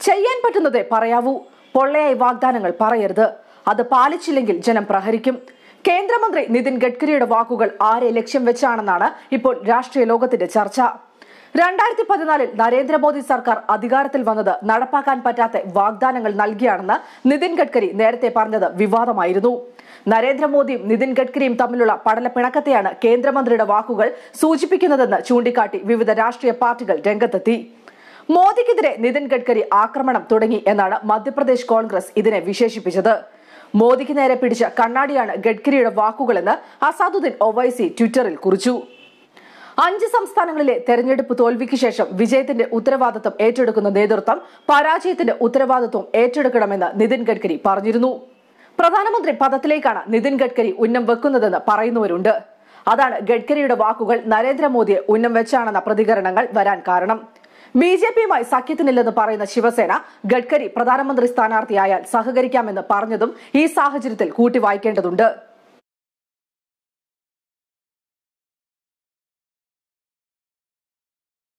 ചെയ്യാൻ പറ്റുന്നതേ പറയാവൂ. പൊള്ളയായി വാഗ്ദാനങ്ങൾ പറയരുത്. അത് പാലിച്ചില്ലെങ്കിൽ ജനം പ്രഹരിക്കും. കേന്ദ്രമന്ത്രി നിതിൻ ഗഡ്കരിയുടെ വാക്കുകൾ ആരെ ലക്ഷ്യം വെച്ചാണെന്നാണ് ഇപ്പോൾ രാഷ്ട്രീയ ലോകത്തിന്റെ ചർച്ച. രണ്ടായിരത്തി പതിനാലിൽ നരേന്ദ്രമോദി സർക്കാർ അധികാരത്തിൽ വന്നത് നടപ്പാക്കാൻ പറ്റാത്ത വാഗ്ദാനങ്ങൾ നൽകിയാണെന്ന് നിതിൻ ഗഡ്കരി നേരത്തെ പറഞ്ഞത് വിവാദമായിരുന്നു. നരേന്ദ്രമോദിയും നിതിൻ ഗഡ്കരിയും തമ്മിലുള്ള പടലപ്പിണക്കത്തെയാണ് കേന്ദ്രമന്ത്രിയുടെ വാക്കുകൾ സൂചിപ്പിക്കുന്നതെന്ന് ചൂണ്ടിക്കാട്ടി വിവിധ രാഷ്ട്രീയ പാർട്ടികൾ രംഗത്തെത്തി. മോദിക്കെതിരെ നിതിൻ ഗഡ്കരി ആക്രമണം തുടങ്ങി എന്നാണ് മധ്യപ്രദേശ് കോൺഗ്രസ് ഇതിനെ വിശേഷിപ്പിച്ചത്. മോദിക്ക് നേരെ പിടിച്ച കണ്ണാടിയാണ് ഗഡ്കരിയുടെ വാക്കുകളെന്ന് അസാദുദ്ദീൻ ഒവൈസി ട്വിറ്ററിൽ കുറിച്ചു. അഞ്ച് സംസ്ഥാനങ്ങളിലെ തെരഞ്ഞെടുപ്പ് തോൽവിക്ക് ശേഷം വിജയത്തിന്റെ ഉത്തരവാദിത്വം ഏറ്റെടുക്കുന്ന നേതൃത്വം പരാജയത്തിന്റെ ഉത്തരവാദിത്വം ഏറ്റെടുക്കണമെന്ന് നിതിൻ ഗഡ്കരി പറഞ്ഞിരുന്നു. പ്രധാനമന്ത്രി പദത്തിലേക്കാണ് നിതിൻ ഗഡ്കരി ഉന്നം വെക്കുന്നതെന്ന് പറയുന്നവരുണ്ട്. അതാണ് ഗഡ്കരിയുടെ വാക്കുകൾ നരേന്ദ്രമോദിയെ ഉന്നം വെച്ചാണെന്ന പ്രതികരണങ്ങൾ വരാൻ കാരണം. ബി ജെ പിയുമായി സഖ്യത്തിനില്ലെന്ന് പറയുന്ന ശിവസേന ഗഡ്കരി പ്രധാനമന്ത്രി സ്ഥാനാർത്ഥിയായാൽ സഹകരിക്കാമെന്ന് പറഞ്ഞതും ഈ സാഹചര്യത്തിൽ കൂട്ടി വായിക്കേണ്ടതുണ്ട്